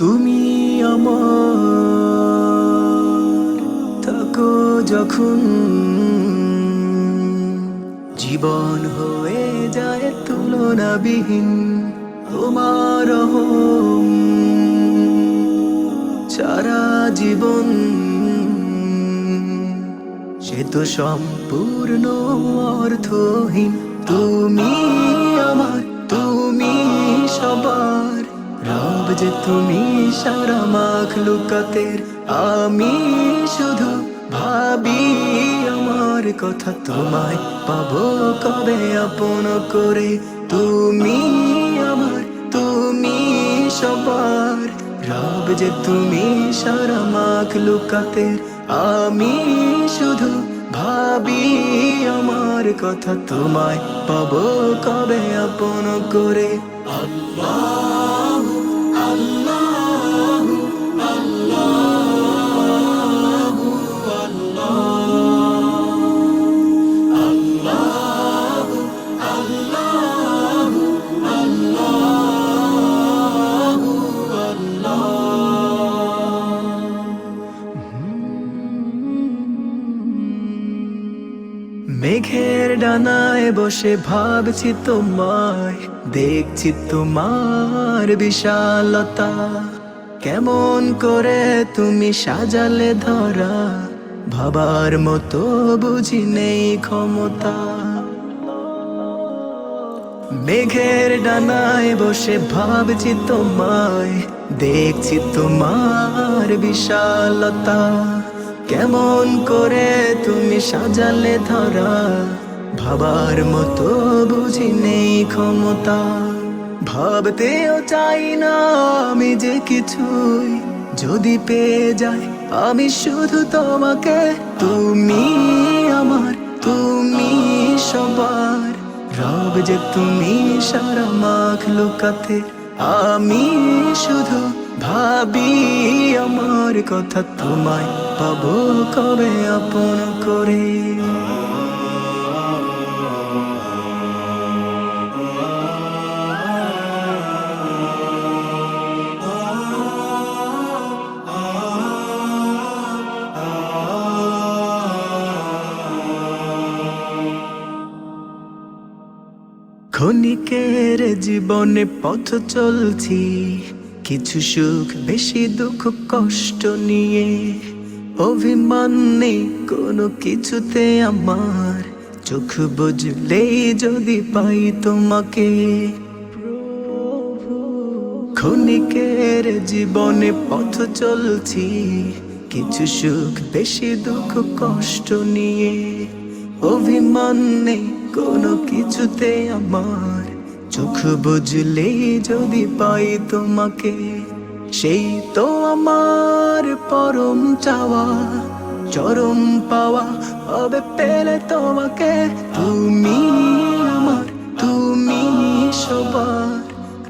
তুমি আমার থাকো যখন জীবন হয়ে যায় তুলনাবিহীন, তোমার সারা জীবন। সে তো সম্পূর্ণ অর্থহীন, তুমি যে তুমি সারা মাখ লুকাতের, আমি শুধু ভাবি আমার কথা তোমায় পাবো কবে আপন করে। তুমি আমার, তুমি সবার, রব যে তুমি সারা মাখ লুকাতের, আমি শুধু ভাবি আমার কথা তোমায় পাবো কবে আপন করে। আল্লাহ। মেঘের ডানায় বসে ভাবছি তোমায়, দেখছি তোমার বিশালতা। কেমন করে তুমি সাজালে ধরা, ভাবার মতো বুঝি নেই ক্ষমতা। মেঘের ডানায় বসে ভাবছি তোমায়, দেখছি তোমার বিশালতা। কেমন করে তুমি সাজালে ধরা? ভাবার মতো বুঝি নেই ক্ষমতা। ভাবতেও চাই না আমি যে কিছুই। যদি পেয়ে যাই, আমি শুধু তোমাকে। তুমি আমার, তুমি সবার। রব যে তুমি সারা মাখ লুকাতে, আমি শুধু ভাবি আমার কথা তোমায়। পাবো কবে আপন করে? ক্ষণিকের জীবনে পথ চলছি কিছু সুখ বেশি দুঃখ কষ্ট নিয়ে। অভিমান নেই, কোনো কিছুতে আমার। চোখ বুঝলেই যদি পাই তোমাকে। ক্ষণিকের জীবনে পথ চলছি, কিছু সুখ, বেশি দুঃখ, কষ্ট নিয়ে। অভিমান নেই, কোনো কিছুতে আমার। চোখ বুঝলেই যদি পাই তোমাকে। সেই তো আমার পরম চাওয়া, চরম পাওয়া, হবে পেলে তোমাকে। তুমি আমার, তুমি সবার।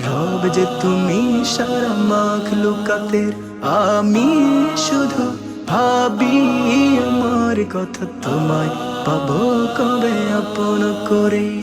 রব যে তুমি সারা মাখ লুকাতের আমি শুধু ভাবি আমার কথা। তোমায় পাবো কবে আপন করে?